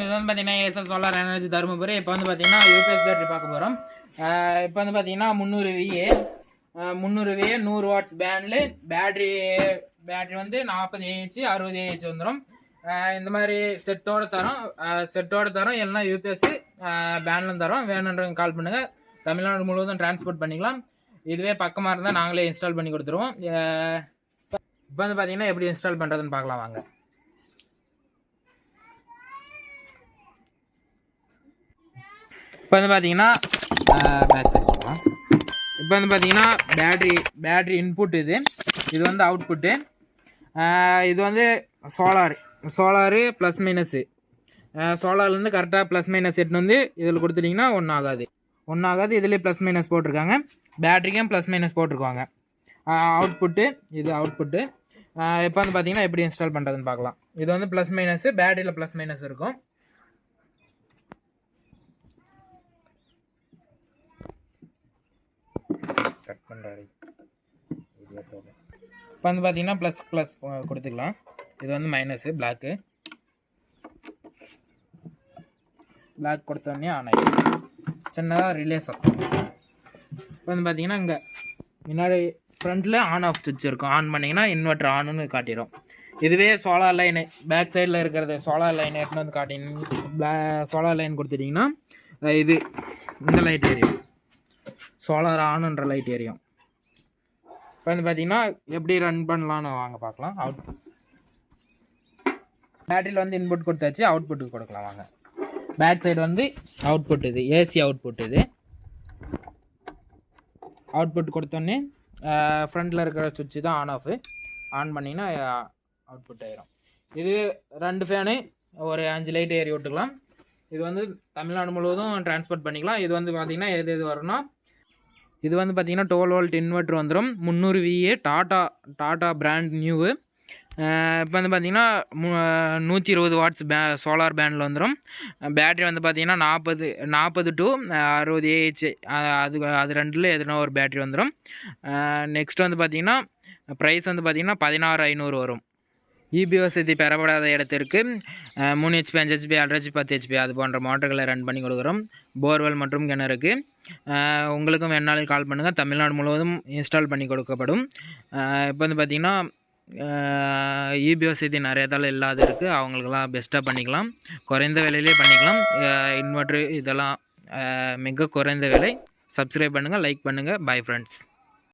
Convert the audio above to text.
வணக்கம் இது வந்து பார்த்தீங்கன்னா ஏஎஸ்எஸ் சோலார் எனர்ஜி தருமபுரி. இப்போ வந்து பார்த்தீங்கன்னா யூபிஎஸ் பேட்டரி பார்க்க போகிறோம் இப்போ வந்து பார்த்தீங்கன்னா முந்நூறு விஏ முந்நூறு விஏ நூறு வாட்ஸ் பேண்டில் பேட்ரி பேட்ரி வந்து நாற்பது ஏஹெச் அறுபது ஏஹெச் வந்துடும் இந்த மாதிரி செட்டோட தரோம். செட்டோட தரோம். எல்லாம் யூபிஎஸ் பேண்ட்லும் தரோம். வேணுன்றவங்க கால் பண்ணுங்கள் தமிழ்நாடு முழுவதும் டிரான்ஸ்போர்ட் பண்ணிக்கலாம். இதுவே பக்கமாக இருந்தால் நாங்களே இன்ஸ்டால் பண்ணி கொடுத்துருவோம். இப்போ வந்து பார்த்தீங்கன்னா எப்படி இன்ஸ்டால் பண்ணுறதுன்னு பார்க்கலாம் வாங்க. இப்போ வந்து பார்த்தீங்கன்னா இப்போ வந்து பார்த்தீங்கன்னா பேட்ரி பேட்ரி இன்புட் இது. இது வந்து அவுட்புட்டு இது வந்து சோலார் சோலாரு ப்ளஸ் மைனஸு சோலார்லேருந்து கரெக்டாக ப்ளஸ் மைனஸ் எட்டுன்னு வந்து இதில் கொடுத்துட்டிங்கன்னா ஒன்றும் ஆகாது. ஒன்றும் ஆகாது இதுலேயே ப்ளஸ் மைனஸ் போட்டிருக்காங்க. பேட்ரிக்கும் ப்ளஸ் மைனஸ் போட்டிருக்காங்க. அவுட்புட்டு இது அவுட்புட்டு இப்போ வந்து பார்த்தீங்கன்னா எப்படி இன்ஸ்டால் பண்ணுறதுன்னு பார்க்கலாம் இது வந்து ப்ளஸ் மைனஸு பேட்டரியில் ப்ளஸ் மைனஸ் இருக்கும். கட் பண்ணுறாரு இப்போ வந்து பார்த்தீங்கன்னா ப்ளஸ் ப்ளஸ் கொடுத்துக்கலாம். இது வந்து மைனஸு பிளாக்கு பிளாக் கொடுத்தோடனே ஆன் ஆகிடும் சின்னதாக ரிலேஸ் சத்தம் இப்போ வந்து பார்த்தீங்கன்னா இங்கே முன்னாடி ஃப்ரண்ட்டில் ஆன் ஆஃப் சுவிட்ச் இருக்கும். ஆன் பண்ணிங்கன்னா இன்வெர்டர் ஆனுன்னு காட்டிடும் இதுவே சோலார் லைனு பேக் சைடில் இருக்கிறது சோலார் லைன் எடுத்துன்னு வந்து காட்டிங்க சோலார் லைன் கொடுத்துட்டிங்கன்னா இது இந்த லைட் எரியும் சோலார் ஆனுன்ற லைட் எரியும் இப்போ வந்து பார்த்தீங்கன்னா எப்படி ரன் பண்ணலான்னு வாங்க பார்க்கலாம் அவுட் பேட்டரியில் வந்து இன்புட் கொடுத்தாச்சு அவுட்புட்டுக்கு கொடுக்கலாம் வாங்க. பேக் சைடு வந்து அவுட்புட் இது ஏசி அவுட்புட் இது. அவுட்புட் கொடுத்தோன்னே ஃப்ரண்ட்டில் இருக்கிற சுவிட்சு தான் ஆன் ஆஃபு ஆன் பண்ணிங்கன்னா அவுட்புட் ஆயிரும் இது ரெண்டு ஃபேனு ஒரு அஞ்சு லைட் ஏறி விட்டுக்கலாம். இது வந்து தமிழ்நாடு முழுவதும் டிரான்ஸ்போர்ட் பண்ணிக்கலாம். இது வந்து பார்த்திங்கன்னா எது எது வரும்னா இது வந்து பார்த்திங்கன்னா டுவெல் வோல்ட் இன்வெர்ட்ரு வந்துடும் முந்நூறு VA Tata Tata brand new இப்போ வந்து பார்த்திங்கன்னா நூற்றி இருபது வாட்ஸ் பே சோலார் பேண்டில் வந்துடும் பேட்ரி வந்து பார்த்திங்கன்னா நாற்பது நாற்பது டு அறுபது ஏஹெச் அது அது ரெண்டில் எதுனா ஒரு பேட்ரி வந்துடும் நெக்ஸ்ட் வந்து பார்த்திங்கன்னா ப்ரைஸ் வந்து பார்த்திங்கன்னா பதினாறு ஐநூறு வரும். இபி வசதி பெறப்படாத இடத்திற்கு மூணு ஹெச்பி அஞ்சு ஹெச்பி ஆறு ஹெச்பி பத்து ஹெச்பி அது போன்ற மோட்டர்களை ரன் பண்ணி கொடுக்குறோம். போர்வெல் மற்றும் கிணறுக்கு உங்களுக்கும் வேணாலும் கால் பண்ணுங்கள் தமிழ்நாடு முழுவதும் இன்ஸ்டால் பண்ணி கொடுக்கப்படும். இப்போ வந்து பார்த்திங்கன்னா இபி வசதி நிறைய தளம் இல்லாத இருக்குது அவங்களுக்கெல்லாம் பெஸ்ட்டாக பண்ணிக்கலாம். குறைந்த விலையிலே பண்ணிக்கலாம். இன்வெர்ட்ரு இதெல்லாம் மிக குறைந்த விலை. சப்ஸ்கிரைப் பண்ணுங்கள் லைக் பண்ணுங்கள் பை ஃப்ரெண்ட்ஸ்